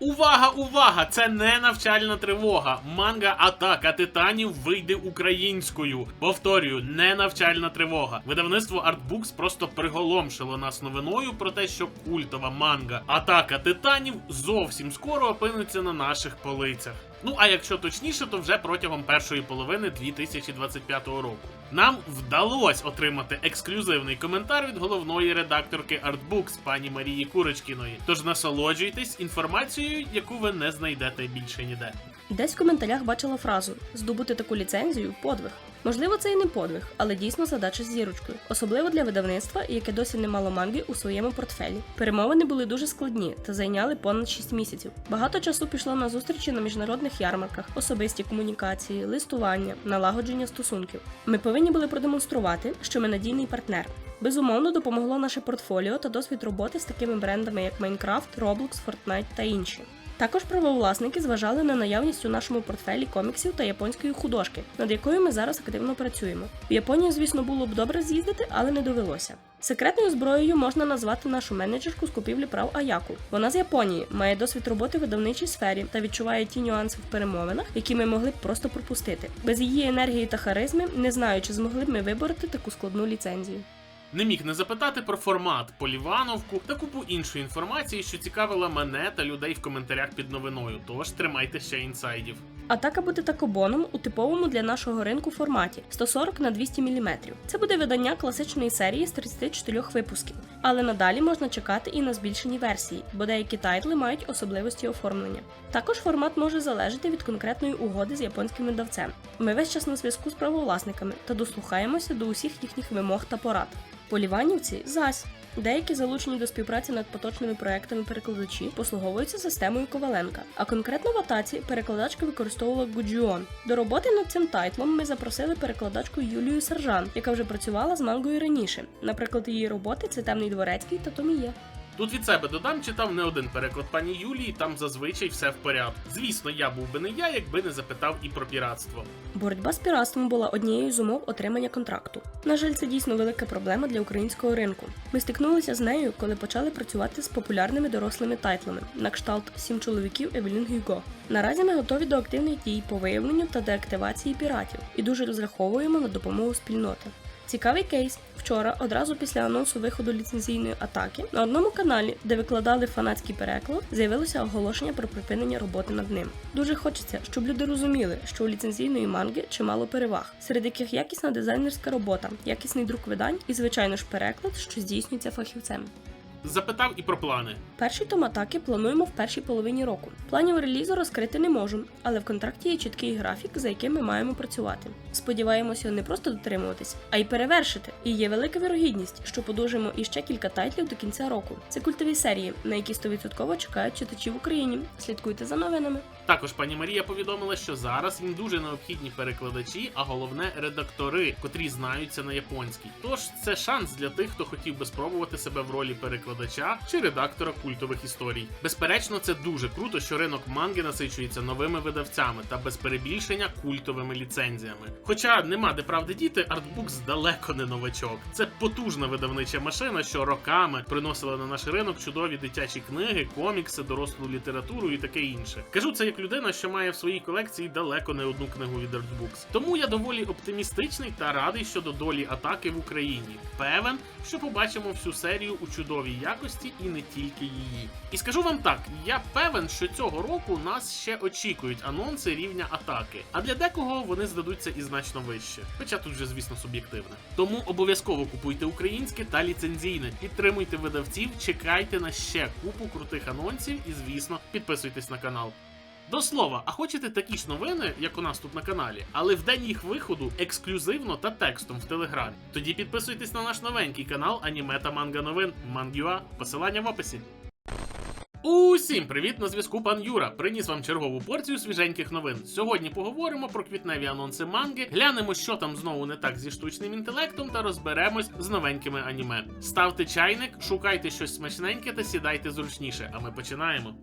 Увага, увага! Це не навчальна тривога. Манга Атака Титанів вийде українською. Повторюю, не навчальна тривога. Видавництво Artbooks просто приголомшило нас новиною про те, що культова манга Атака Титанів зовсім скоро опиниться на наших полицях. Ну а якщо точніше, то вже протягом першої половини 2025 року. Нам вдалося отримати ексклюзивний коментар від головної редакторки Artbooks пані Марії Курочкіної. Тож насолоджуйтесь інформацією, яку ви не знайдете більше ніде. Десь в коментарях бачила фразу здобути таку ліцензію подвиг. Можливо, це і не подвиг, але дійсно задача з зірочкою, особливо для видавництва, яке досі не мало манги у своєму портфелі. Перемовини були дуже складні та зайняли понад 6 місяців. Багато часу пішло на зустрічі на міжнародних ярмарках, особисті комунікації, листування, налагодження стосунків. Ми повинні були продемонструвати, що ми надійний партнер. Безумовно, допомогло наше портфоліо та досвід роботи з такими брендами, як Minecraft, Roblox, Fortnite та інші. Також правовласники зважали на наявність у нашому портфелі коміксів та японської художки, над якою ми зараз активно працюємо. В Японію, звісно, було б добре з'їздити, але не довелося. Секретною зброєю можна назвати нашу менеджерку з купівлі прав Аяку. Вона з Японії, має досвід роботи в видавничій сфері та відчуває ті нюанси в перемовинах, які ми могли б просто пропустити. Без її енергії та харизми не знаю, чи змогли б ми вибороти таку складну ліцензію. Не міг не запитати про формат, полівановку та купу іншої інформації, що цікавила мене та людей в коментарях під новиною. Тож тримайте ще інсайдів. Атака буде такобоном у типовому для нашого ринку форматі 140 на 200 мм. Це буде видання класичної серії з 34 випусків, але надалі можна чекати і на збільшені версії, бо деякі тайтли мають особливості оформлення. Також формат може залежати від конкретної угоди з японським видавцем. Ми весь час на зв'язку з правовласниками та дослухаємося до усіх їхніх вимог та порад. Поліванівці зась. Деякі залучені до співпраці над поточними проектами перекладачі послуговуються системою Коваленка, а конкретно в атаці перекладачка використовувала Гуджіон. До роботи над цим тайтлом ми запросили перекладачку Юлію Сержан, яка вже працювала з мангою раніше. Наприклад, її роботи це темний дворецький та Томіє. Тут від себе додам, читав не один переклад пані Юлії, там зазвичай все в порядку. Звісно, я був би не я, якби не запитав і про піратство. Боротьба з піратством була однією з умов отримання контракту. На жаль, це дійсно велика проблема для українського ринку. Ми стикнулися з нею, коли почали працювати з популярними дорослими тайтлами на кшталт сім чоловіків Евелін Гюго. Наразі ми готові до активних дій по виявленню та деактивації піратів і дуже розраховуємо на допомогу спільноти. Цікавий кейс. Вчора, одразу після анонсу виходу ліцензійної атаки, на одному каналі, де викладали фанатський переклад, з'явилося оголошення про припинення роботи над ним. Дуже хочеться, щоб люди розуміли, що у ліцензійної манги чимало переваг, серед яких якісна дизайнерська робота, якісний друк видань і, звичайно ж, переклад, що здійснюється фахівцем. Запитав і про плани. Перший том атаки плануємо в першій половині року. Планів релізу розкрити не можу, але в контракті є чіткий графік, за яким ми маємо працювати. Сподіваємося не просто дотримуватись, а й перевершити. І є велика вірогідність, що подовжимо іще кілька тайтлів до кінця року. Це культові серії, на які 100% чекають читачі в Україні. Слідкуйте за новинами. Також пані Марія повідомила, що зараз їм дуже необхідні перекладачі, а головне редактори, котрі знаються на японській. Тож це шанс для тих, хто хотів би спробувати себе в ролі перекладача чи редактора культових історій. Безперечно, це дуже круто, що ринок манги насичується новими видавцями та без перебільшення культовими ліцензіями. Хоча нема де правди діти, Artbooks далеко не новачок. Це потужна видавнича машина, що роками приносила на наш ринок чудові дитячі книги, комікси, дорослу літературу і таке інше. Кажу це як людина, що має в своїй колекції далеко не одну книгу від Artbooks. Тому я доволі оптимістичний та радий щодо долі атаки в Україні. Певен, що побачимо всю серію у чудовій якості і не тільки її. І скажу вам так: я певен, що цього року нас ще очікують анонси рівня атаки. А для декого вони здадуться і значно вище. Хоча тут вже, звісно, суб'єктивне. Тому обов'язково купуйте українське та ліцензійне, підтримуйте видавців, чекайте на ще купу крутих анонсів і, звісно, підписуйтесь на канал. До слова, а хочете такі ж новини, як у нас тут на каналі, але в день їх виходу ексклюзивно та текстом в телеграмі. Тоді підписуйтесь на наш новенький канал Аніме та Манга Новин Мангюа. Посилання в описі. Усім привіт! На зв'язку пан Юра. Приніс вам чергову порцію свіженьких новин. Сьогодні поговоримо про квітневі анонси манги, глянемо, що там знову не так зі штучним інтелектом, та розберемось з новенькими аніме. Ставте чайник, шукайте щось смачненьке та сідайте зручніше. А ми починаємо.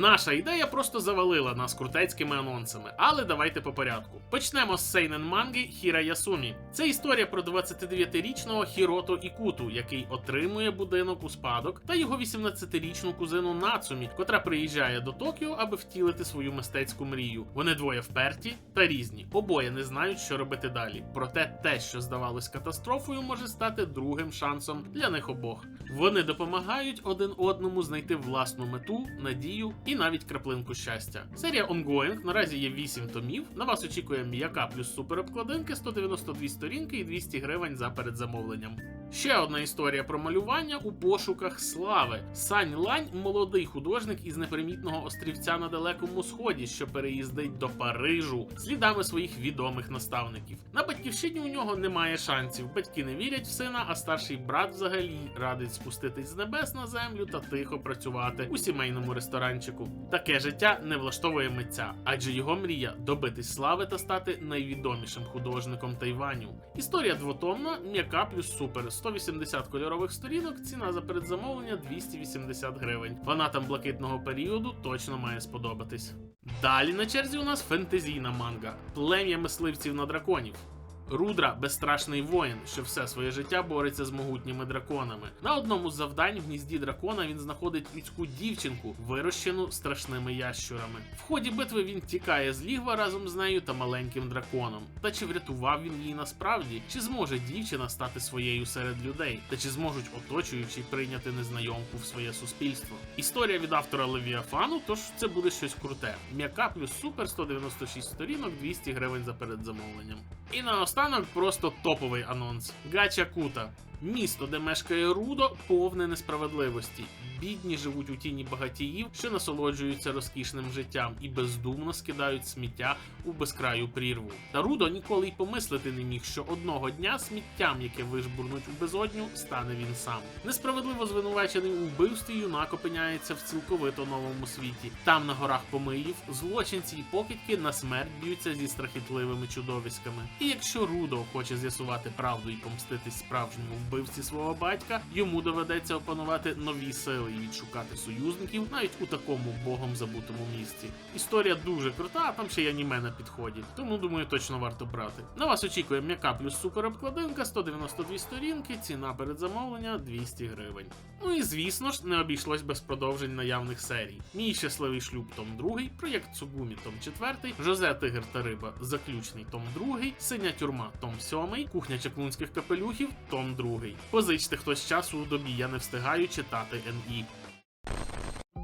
Наша ідея просто завалила нас крутецькими анонсами, але давайте по порядку. Почнемо з сейнен манги Хіра Ясумі. Це історія про 29-річного Хірото Ікуту, який отримує будинок у спадок, та його 18-річну кузину Нацумі, котра приїжджає до Токіо, аби втілити свою мистецьку мрію. Вони двоє вперті та різні. Обоє не знають, що робити далі. Проте те, що здавалось катастрофою, може стати другим шансом для них обох. Вони допомагають один одному знайти власну мету, надію і навіть краплинку щастя. Серія Ongoing наразі є 8 томів. На вас очікує м'яка плюс суперобкладинки, 192 сторінки і 200 гривень за передзамовленням. Ще одна історія про малювання у пошуках слави. Сань Лань молодий художник із непримітного острівця на далекому сході, що переїздить до Парижу слідами своїх відомих наставників. На батьківщині у нього немає шансів. Батьки не вірять в сина, а старший брат взагалі радить спуститись з небес на землю та тихо працювати у сімейному ресторанчику. Таке життя не влаштовує митця, адже його мрія добитись слави та стати найвідомішим художником Тайваню. Історія двотомна, м'яка плюс супер. 180 кольорових сторінок, ціна за передзамовлення 280 гривень. Фанатам блакитного періоду точно має сподобатись. Далі на черзі у нас фентезійна манга Плем'я мисливців на драконів. Рудра безстрашний воїн, що все своє життя бореться з могутніми драконами. На одному з завдань в гнізді дракона він знаходить людську дівчинку, вирощену страшними ящурами. В ході битви він тікає з лігва разом з нею та маленьким драконом. Та чи врятував він її насправді? Чи зможе дівчина стати своєю серед людей? Та чи зможуть оточуючі прийняти незнайомку в своє суспільство? Історія від автора Левіафану, тож це буде щось круте. М'яка плюс супер 196 сторінок, 200 гривень за передзамовленням. І наостанок просто топовий анонс. Гача Кута. Місто, де мешкає Рудо, повне несправедливості. Бідні живуть у тіні багатіїв, що насолоджуються розкішним життям і бездумно скидають сміття у безкраю прірву. Та Рудо ніколи й помислити не міг, що одного дня сміттям, яке вижбурнуть у безодню, стане він сам. Несправедливо звинувачений у вбивстві, юнак опиняється в цілковито новому світі. Там на горах помиїв злочинці і покидьки на смерть б'ються зі страхітливими чудовиськами. І якщо Рудо хоче з'ясувати правду і помститись справжньому вбивці свого батька, йому доведеться опанувати нові сили і відшукати союзників навіть у такому богом забутому місці. Історія дуже крута, а там ще й аніме на підході. Тому думаю, точно варто брати. На вас очікує м'яка плюс супер обкладинка, 192 сторінки, ціна передзамовлення 200 гривень. Ну і звісно ж, не обійшлось без продовжень наявних серій. Мій щасливий шлюб Том 2, проєкт Цугумі Том 4, Жозе Тигр та Риба, заключний Том 2, Синя тюрма Том 7, Кухня чаклунських капелюхів Том 2. Позичте хтось часу у добі, я не встигаю читати НІ.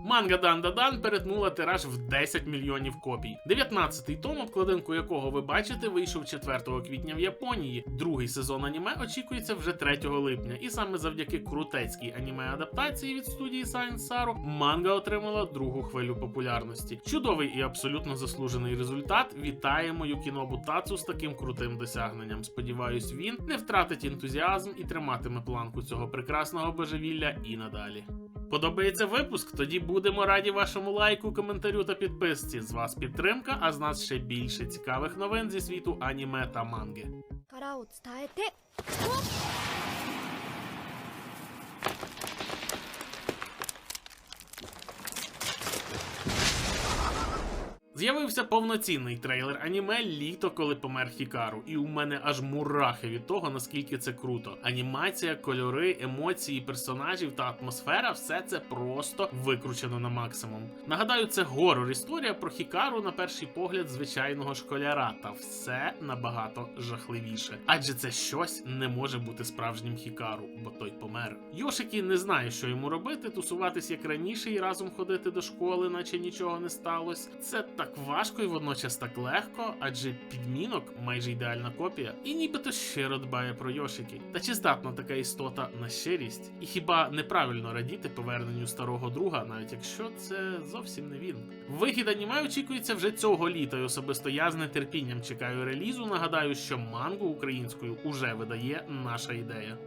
Манга Дан Дан перетнула тираж в 10 мільйонів копій. 19-й том, обкладинку якого ви бачите, вийшов 4 квітня в Японії. Другий сезон аніме очікується вже 3 липня, і саме завдяки крутецькій аніме-адаптації від студії Science Saru манга отримала другу хвилю популярності. Чудовий і абсолютно заслужений результат. Вітаємо Юкінобу Тацу з таким крутим досягненням. Сподіваюсь, він не втратить ентузіазм і триматиме планку цього прекрасного божевілля і надалі. Подобається випуск? Тоді будемо раді вашому лайку, коментарю та підписці. З вас підтримка, а з нас ще більше цікавих новин зі світу аніме та манги. З'явився повноцінний трейлер аніме літо, коли помер Хікару, і у мене аж мурахи від того, наскільки це круто. Анімація, кольори, емоції персонажів та атмосфера все це просто викручено на максимум. Нагадаю, це горор історія про Хікару на перший погляд звичайного школяра, та все набагато жахливіше. Адже це щось не може бути справжнім Хікару, бо той помер. Йошики не знає, що йому робити, тусуватись як раніше і разом ходити до школи, наче нічого не сталося. Це так важко і водночас так легко, адже підмінок майже ідеальна копія, і нібито щиро дбає про Йошики. Та чи здатна така істота на щирість? І хіба неправильно радіти поверненню старого друга, навіть якщо це зовсім не він? Вихід аніме очікується вже цього літа, і особисто я з нетерпінням чекаю релізу. Нагадаю, що мангу українською уже видає наша ідея.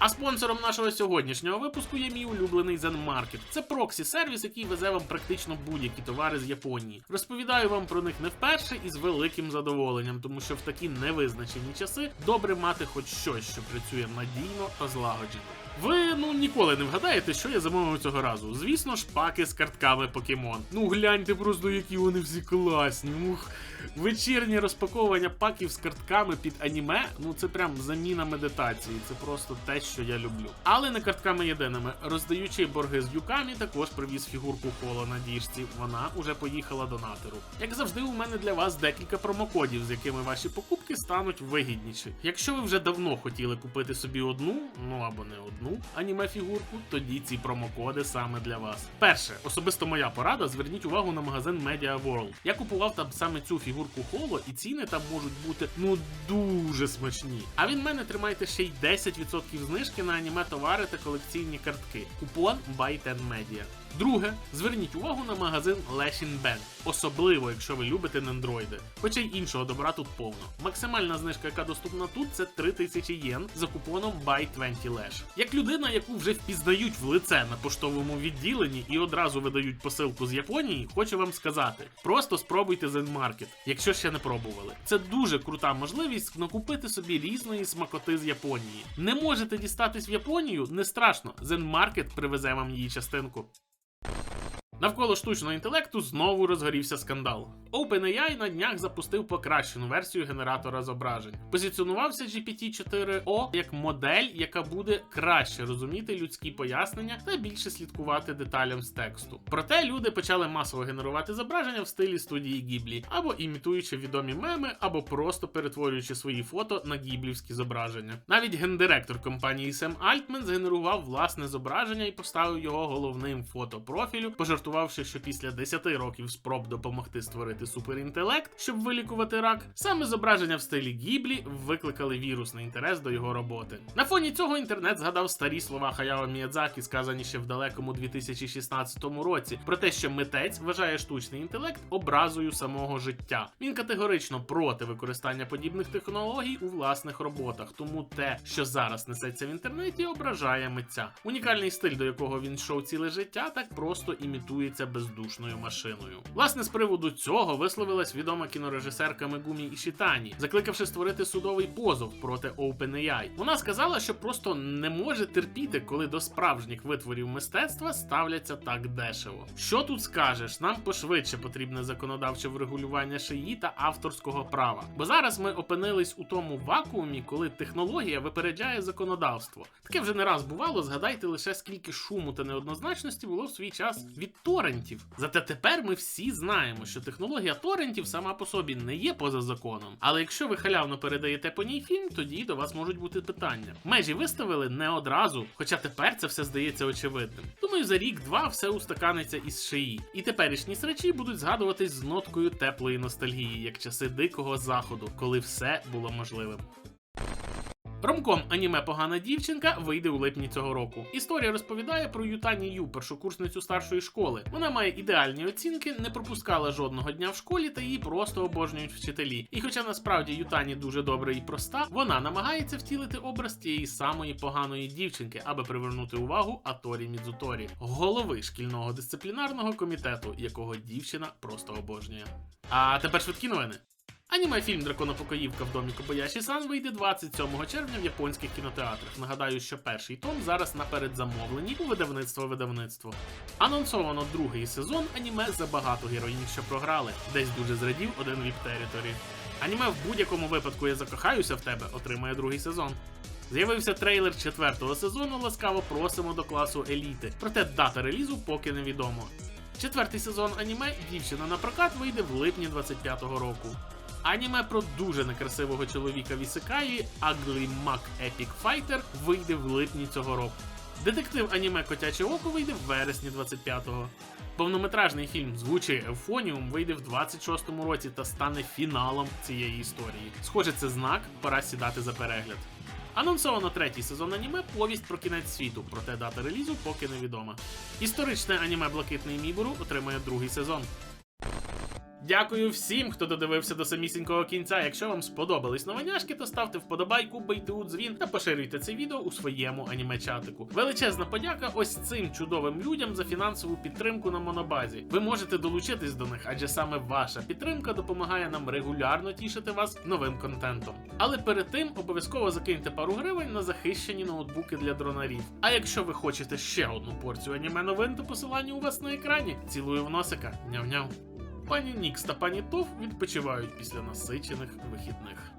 А спонсором нашого сьогоднішнього випуску є мій улюблений Zen Market. Це проксі сервіс, який везе вам практично будь-які товари з Японії. Розповідаю вам про них не вперше і з великим задоволенням, тому що в такі невизначені часи добре мати хоч щось, що працює надійно та злагоджено. Ви ну ніколи не вгадаєте, що я замовив цього разу. Звісно ж, паки з картками покемон. Ну гляньте просто, які вони всі класні. Ух. Вечірнє розпаковування паків з картками під аніме, ну це прям заміна медитації. Це просто те, що я люблю. Але не картками єдиними. Роздаючи борги з юками, також привіз фігурку коло на діжці. Вона уже поїхала до натеру. Як завжди, у мене для вас декілька промокодів, з якими ваші покупки стануть вигідніші. Якщо ви вже давно хотіли купити собі одну, ну або не одну аніме фігурку, тоді ці промокоди саме для вас. Перше, особисто моя порада, зверніть увагу на магазин Media World. Я купував там саме цю фігурку холо, і ціни там можуть бути ну дуже смачні. А від мене тримайте ще й 10% знижки на аніме товари та колекційні картки. Купон 10 Media. Друге, зверніть увагу на магазин Leshin Band, особливо якщо ви любите нендроїди. Хоча й іншого добра тут повно. Максимальна знижка, яка доступна тут, це 3000 єн за купоном Buy 20 Lash. Як людина, яку вже впізнають в лице на поштовому відділенні і одразу видають посилку з Японії, хочу вам сказати: просто спробуйте Zen Market, якщо ще не пробували. Це дуже крута можливість накупити собі різної смакоти з Японії. Не можете дістатись в Японію? Не страшно. Zen Market привезе вам її частинку. you Навколо штучного інтелекту знову розгорівся скандал. OpenAI на днях запустив покращену версію генератора зображень. Позиціонувався GPT-4o як модель, яка буде краще розуміти людські пояснення та більше слідкувати деталям з тексту. Проте люди почали масово генерувати зображення в стилі студії Гіблі, або імітуючи відомі меми, або просто перетворюючи свої фото на гіблівські зображення. Навіть гендиректор компанії Сем Альтмен згенерував власне зображення і поставив його головним фото профілю, пожартувавши, що після 10 років спроб допомогти створити суперінтелект, щоб вилікувати рак, саме зображення в стилі Гіблі викликали вірусний інтерес до його роботи. На фоні цього інтернет згадав старі слова Хаяо Міядзакі, сказані ще в далекому 2016 році, про те, що митець вважає штучний інтелект образою самого життя. Він категорично проти використання подібних технологій у власних роботах, тому те, що зараз несеться в інтернеті, ображає митця. Унікальний стиль, до якого він йшов ціле життя, так просто імітується бездушною машиною. Власне, з приводу цього висловилась відома кінорежисерка Мегумі Ішітані, закликавши створити судовий позов проти OpenAI. Вона сказала, що просто не може терпіти, коли до справжніх витворів мистецтва ставляться так дешево. Що тут скажеш? Нам пошвидше потрібне законодавче врегулювання шиї та авторського права. Бо зараз ми опинились у тому вакуумі, коли технологія випереджає законодавство. Таке вже не раз бувало. Згадайте лише скільки шуму та неоднозначності було в свій час від торрентів. Зате тепер ми всі знаємо, що технологія торрентів сама по собі не є поза законом. Але якщо ви халявно передаєте по ній фільм, тоді до вас можуть бути питання. Межі виставили не одразу, хоча тепер це все здається очевидним. Думаю, за рік-два все устаканиться із шиї, і теперішні срачі будуть згадуватись з ноткою теплої ностальгії, як часи дикого заходу, коли все було можливим. Ромком аніме Погана дівчинка вийде у липні цього року. Історія розповідає про Ютані Ю, першокурсницю старшої школи. Вона має ідеальні оцінки, не пропускала жодного дня в школі та її просто обожнюють вчителі. І хоча насправді Ютані дуже добра і проста, вона намагається втілити образ тієї самої поганої дівчинки, аби привернути увагу Аторі Мідзуторі, голови шкільного дисциплінарного комітету, якого дівчина просто обожнює. А тепер швидкі новини. Аніме фільм Драконопокоївка в домі Кобаяші Сан вийде 27 червня в японських кінотеатрах. Нагадаю, що перший том зараз на передзамовленні у видавництво видавництво. Анонсовано другий сезон аніме за багато героїнь, що програли. Десь дуже зрадів один віп територі. Аніме в будь-якому випадку я закохаюся в тебе отримає другий сезон. З'явився трейлер четвертого сезону. Ласкаво просимо до класу еліти. Проте дата релізу поки невідомо. Четвертий сезон аніме Дівчина на прокат вийде в липні 25-го року. Аніме про дуже некрасивого чоловіка в Ісекаї Ugly Mac Epic Fighter вийде в липні цього року. Детектив аніме Котяче око вийде в вересні 25-го. Повнометражний фільм Звучий Евфоніум вийде в 26-му році та стане фіналом цієї історії. Схоже, це знак, пора сідати за перегляд. Анонсовано третій сезон аніме Повість про кінець світу, проте дата релізу поки невідома. Історичне аніме Блакитний Мібору отримає другий сезон. Дякую всім, хто додивився до самісінького кінця. Якщо вам сподобались новиняшки, то ставте вподобайку, бийте у дзвін та поширюйте це відео у своєму аніме-чатику. Величезна подяка ось цим чудовим людям за фінансову підтримку на монобазі. Ви можете долучитись до них, адже саме ваша підтримка допомагає нам регулярно тішити вас новим контентом. Але перед тим обов'язково закиньте пару гривень на захищені ноутбуки для дронарів. А якщо ви хочете ще одну порцію аніме новин, то посилання у вас на екрані. Цілую в носика. Няв-няв. Пані Нікс та пані Тов відпочивають після насичених вихідних.